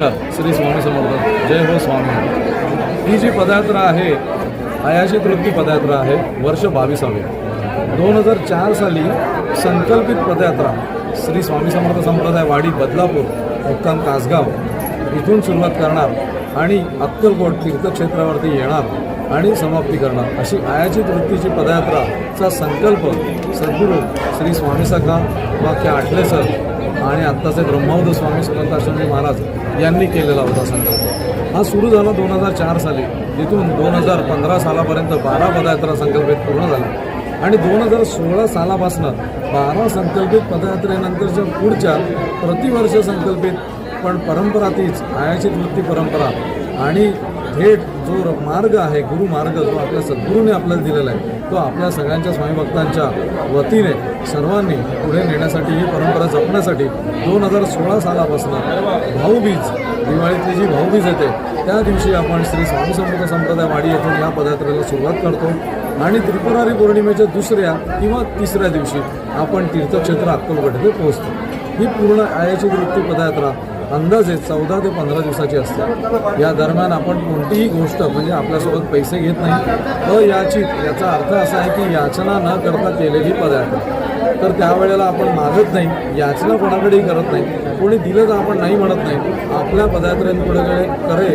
श्री स्वामी समर्थ. जय हो स्वामी. ही जी पदयात्रा आहे अयाची तृप्ती पदयात्रा आहे वर्ष बावीसावे. दोन हजार चार साली संकल्पित पदयात्रा श्री स्वामी समर्थ संप्रदाय वाडी बदलापूर मुक्काम कासगाव इथून सुरुवात करणार आणि अक्कलकोट तीर्थक्षेत्रावरती येणार आणि समाप्ती करणार. अशी आयाची तृप्तीची पदयात्राचा संकल्प सद्गुरू श्री स्वामी सखा वाक्य आठले सर आणि आत्ताचे ब्रह्मोद स्वामी सुमंताश्रमी महाराज यांनी केलेला होता संकल्प. हा सुरू झाला दोन हजार चार साली तिथून दोन हजार पंधरा सालापर्यंत बारा पदयात्रा संकल्पित पूर्ण झाल्या आणि दोन हजार सोळा सालापासनं बारा संकल्पित पदयात्रेनंतरच्या पुढच्या प्रतिवर्ष संकल्पित पण परंपरा तीच आयाची वृत्ती परंपरा आणि थेट जो मार्ग आहे गुरु मार्ग जो आपल्या सद्गुरूने आपल्याला दिलेला आहे तो आपल्या सगळ्यांच्या स्वामीभक्तांच्या वतीने सर्वांनी पुढे नेण्यासाठी ही परंपरा जपण्यासाठी दोन हजार सोळा सालापासून भाऊबीज दिवाळीतली जी भाऊबीज येते त्या दिवशी आपण श्री स्वामी समर्थ संप्रदाय वाडी येथून या पदयात्रेला सुरुवात करतो. आणि त्रिपुरारी पौर्णिमेच्या दुसऱ्या किंवा तिसऱ्या दिवशी आपण तीर्थक्षेत्र अक्कलकोट पोहोचतो. ही पूर्ण आयाची वृत्ती पदयात्रा अंदाजे चौदा ते पंधरा दिवसाची असते या दरम्यान आपण कोणतीही गोष्ट म्हणजे आपल्यासोबत पैसे घेत नाही अयाचित याचा अर्थ असा आहे की याचना न करता केलेली पदयात्रा तर त्यावेळेला आपण मागत नाही याचना कोणाकडेही करत नाही कोणी दिलं तर आपण नाही म्हणत नाही. आपल्या पदयात्रेपुढे करे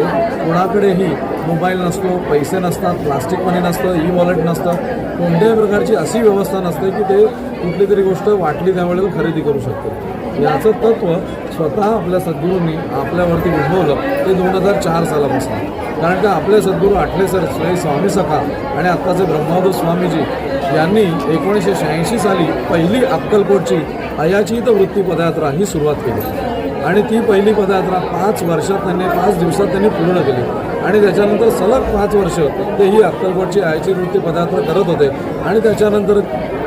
कोणाकडेही मोबाईल नसतो पैसे नसतात प्लास्टिक मनी नसतं ई वॉलेट नसतं कोणत्याही प्रकारची अशी व्यवस्था नसते की ते कुठली तरी गोष्ट वाटली त्यावेळेला खरेदी करू शकतो. याचं तत्त्व स्वतः आपल्या सद्गुरूंनी आपल्यावरती उद्भवलं ते दोन हजार चार सालापासून. कारण का आपले सद्गुरू आठले सर श्री स्वामी सखा आणि आत्ताचे ब्रह्मावध स्वामीजी यांनी एकोणीसशे शहाऐंशी साली पहिली अक्कलकोटची अयाचित वृत्ती पदयात्रा ही सुरुवात केली. आणि ती पहिली पदयात्रा पाच वर्षात त्यांनी पाच दिवसात त्यांनी पूर्ण केली. आणि त्याच्यानंतर सलग पाच वर्ष ते ही अक्कलकोटची आयची वृत्ती पदयात्रा करत होते. आणि त्याच्यानंतर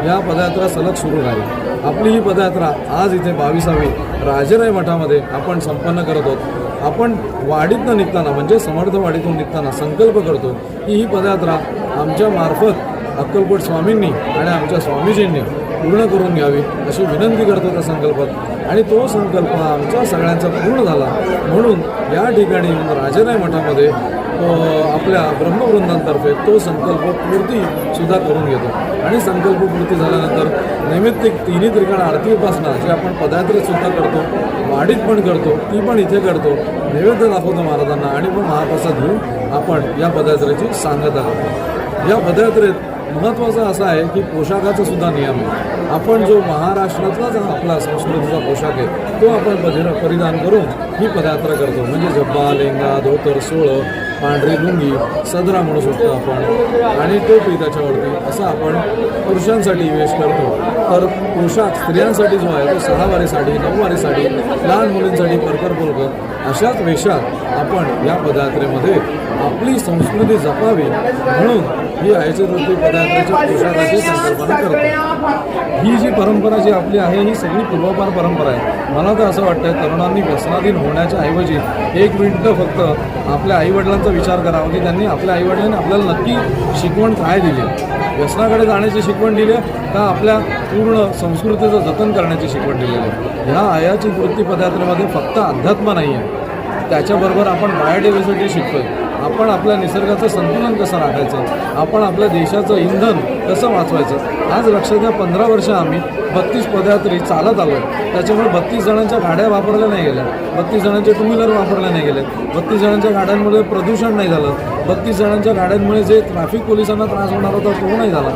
या पदयात्रा सलग सुरू झाली. आपली ही पदयात्रा आज इथे बावीसावी राजेराय मठामध्ये आपण संपन्न करत आहोत. आपण वाडीतनं निघताना म्हणजे समर्थ वाडीतून निघताना संकल्प करतो की ही पदयात्रा आमच्या मार्फत अक्कलकोट स्वामींनी आणि आमच्या स्वामीजींनी पूर्ण करून घ्यावी अशी विनंती करतो त्या संकल्पात. आणि तो संकल्प हा आमच्या सगळ्यांचा पूर्ण झाला. म्हणून या ठिकाणी राजेराय मठामध्ये आपल्या ब्रह्मवृंदांतर्फे तो संकल्प पूर्ती सुद्धा करून घेतो. आणि संकल्प पूर्ती झाल्यानंतर नैमित्तिक तिन्ही त्रिकाण आरती उपासना जी आपण पदयात्रेत सुद्धा करतो वाढीत पण करतो ती पण इथे करतो नैवेद्य दाखवतो महाराजांना आणि मग महाप्रसाद घेऊन आपण या पदयात्रेची सांगता करतो या पदयात्रेत महत्त्वाचं असं आहे की पोशाखाचा सुद्धा नियम आहे. आपण जो महाराष्ट्रातलाच जो आपला संस्कृतीचा पोशाख आहे तो आपण परिधान करून ही पदयात्रा करतो. म्हणजे झब्बा लेंगा धोतर सोळं पांढरी लुंगी सदरा म्हणू शकतो आपण. आणि टोपी त्याच्यावरती. असं आपण पुरुषांसाठी वेश करतो. तर पोशाख स्त्रियांसाठी जो आहे तो सहावारी साडी नऊवारी साडी लहान मुलींसाठी परकर पोलकर अशाच वेशात आपण या पदयात्रेमध्ये आपली संस्कृती जपावी म्हणून ही आयची पदयात्रेच्या पोशाखाची संकल्पना करतो. ही जी परंपरा जी आपली आहे ही सगळी पूर्वापार परंपरा आहे. मला तर असं वाटतं तरुणांनी व्यसनाधीन होण्याच्या ऐवजी एक मिनटं फक्त आपल्या आईवडिलांचा विचार करावा की म्हणजे त्यांनी आपल्या आईवडिलांनी आपल्याला नक्की शिकवण काय दिली? व्यसनाकडे जाण्याची शिकवण दिली आहे का आपल्या पूर्ण संस्कृतीचं जतन करण्याची शिकवण दिलेली आहे ह्या आयाची वृत्ती फक्त अध्यात्म नाही आहे. त्याच्याबरोबर आपण बायोडायव्हर्सिटी शिकतोय. आपण आपल्या निसर्गाचं संतुलन कसं राखायचं? आपण आपल्या देशाचं इंधन कसं वाचवायचं? आज लक्षात द्या पंधरा वर्ष आम्ही बत्तीस पदयात्री चालत आलो त्याच्यामुळे बत्तीस जणांच्या गाड्या वापरल्या नाही गेल्या. बत्तीस जणांचे टू व्हीलर वापरल्या नाही गेले बत्तीस जणांच्या गाड्यांमुळे प्रदूषण नाही झालं. बत्तीस जणांच्या गाड्यांमुळे जे ट्रॅफिक पोलिसांना त्रास होणार होता तो नाही झाला.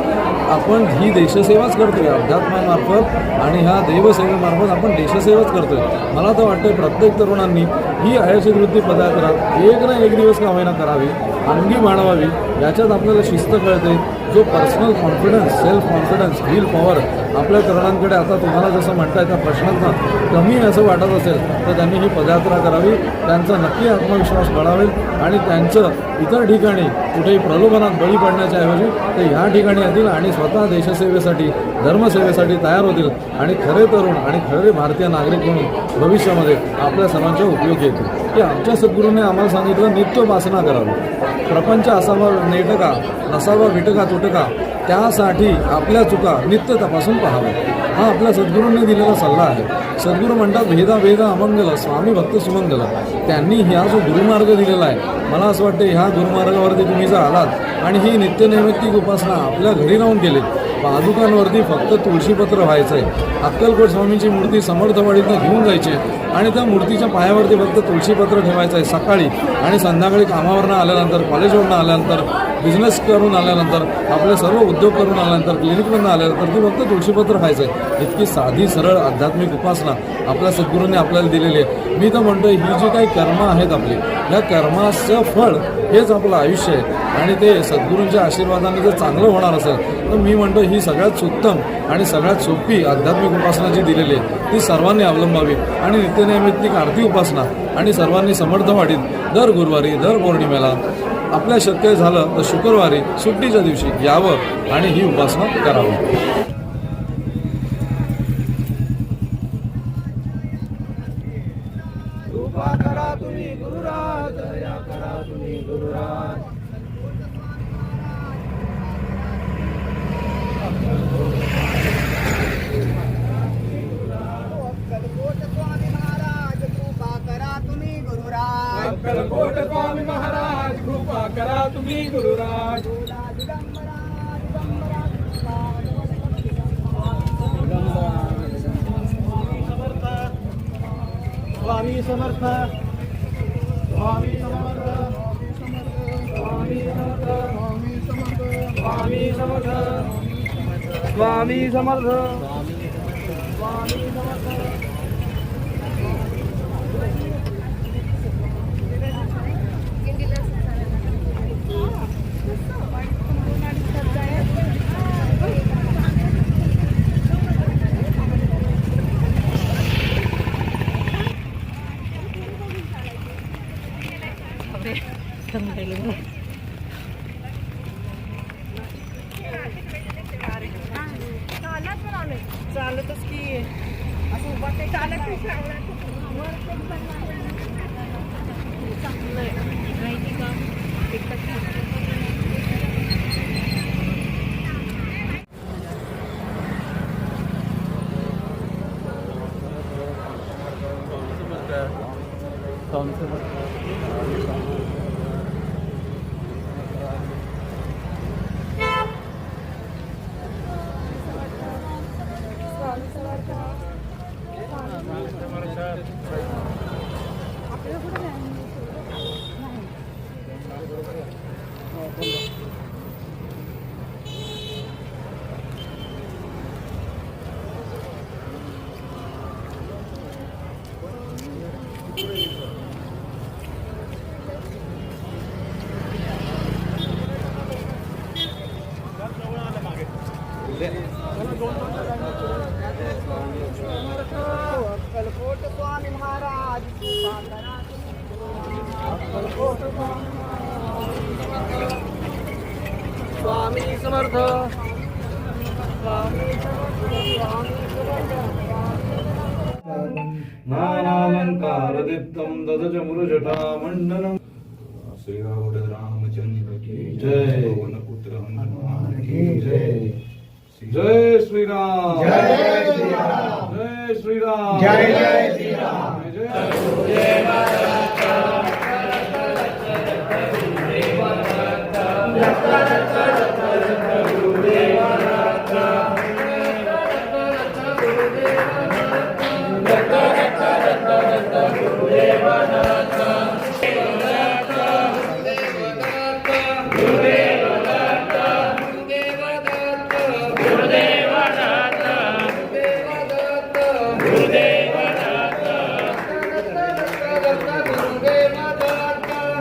आपण ही देशसेवाच करतोय अध्यात्मामार्फत आणि ह्या देवसेवेमार्फत आपण देशसेवाच करतोय. मला तर वाटतं प्रत्येक तरुणांनी ही आयाची वृत्ती पदयात्रा एक ना एक दिवस का होईना करावी अंगी बाणवावी याच्यात आपल्याला शिस्त कळते. जो personal confidence self confidence will power आपल्या तरुणांकडे आता तुम्हाला जसं म्हणताय त्या प्रश्नांना कमी असं वाटत असेल तर त्यांनी ही पदयात्रा करावी. त्यांचा नक्की आत्मविश्वास वाढावेल आणि त्यांचं इतर ठिकाणी कुठेही प्रलोभनात बळी पडण्याच्या ऐवजी ते ह्या ठिकाणी येतील आणि स्वतः देशसेवेसाठी धर्मसेवेसाठी तयार होतील आणि खरे तरुण आणि खरे भारतीय नागरिक म्हणून भविष्यामध्ये आपल्या सर्वांचा उपयोग येतील. की आमच्या सद्गुरूने आम्हाला सांगितलं नित्योपासना करावी. प्रपंच असावा नेटका नसावा विटका तुटका त्यासाठी आपल्या चुका नित्य तपासून पाहाव्या हा आपल्या सद्गुरूंनी दिलेला सल्ला आहे. सद्गुरू म्हणतात भेदा भेदा अमंगल स्वामी भक्त सुमंगल. त्यांनी ह्या जो गुरुमार्ग दिलेला आहे मला असं वाटतं ह्या गुरुमार्गावरती तुम्ही जर आलात आणि ही नित्यनैमित्तिक उपासना आपल्या घरी राहून केली पादुकांवरती फक्त तुळशीपत्र व्हायचं आहे अक्कलकोट स्वामींची मूर्ती समर्थवाडीतनं घेऊन जायची आणि त्या मूर्तीच्या पायावरती फक्त तुळशीपत्र ठेवायचं आहे सकाळी. आणि संध्याकाळी कामावरनं आल्यानंतर कॉलेजवरनं आल्यानंतर बिझनेस करून आल्यानंतर आपले सर्व उद्योग करून आल्यानंतर क्लिनिकमधून आल्यानंतर ती फक्त तुळशीपत्र खायचं आहे इतकी साधी सरळ आध्यात्मिक उपासना आपल्या सद्गुरूंनी आपल्याला दिलेली आहे. मी तर म्हणतो ही जी काही कर्म आहेत आपली या कर्माचं फळ हेच आपलं आयुष्य आहे. आणि ते सद्गुरूंच्या आशीर्वादाने जर चांगलं होणार असेल तर मी म्हणतो ही सगळ्यात उत्तम आणि सगळ्यात सोपी आध्यात्मिक उपासना जी दिलेली आहे ती सर्वांनी अवलंबावी. आणि नित्यनैमित्तिक आरती उपासना आणि सर्वांनी समर्थ वाढीत दर गुरुवारी दर पौर्णिमेला आपल्या शक्य झालं तर शुक्रवारी सुट्टीच्या दिवशी यावं आणि ही उपासना करावी अक्कलकोट स्वामी महाराज कृपा करा तुम्ही गुरुराज अक्कलकोट स्वामी महाराज कृपा करा गुरुराज. स्वामी समर्थ. स्वामी समर्थ. स्वामी समर्थ. स्वामी समर्थ. स्वामी समर्थ. स्वामी समर्थ. स्वामी समर्थ. चालतच की असं उभं ते चालत नाही चांगलं आहे माहिती का एकदा Thompson स्वामी महाराज कृपा करा तुम्ही गुरुराज स्वामी समर्थ। नानालंकारदीप्तं ददज मुरुजटामण्डलम् श्री रामचंद्र की जय। पुत्र हनुमान की जय। जय। श्रीराम। जय श्रीराम। जय श्रीराम। जय जय श्रीराम। जय स्वामी समर्थ स्वामी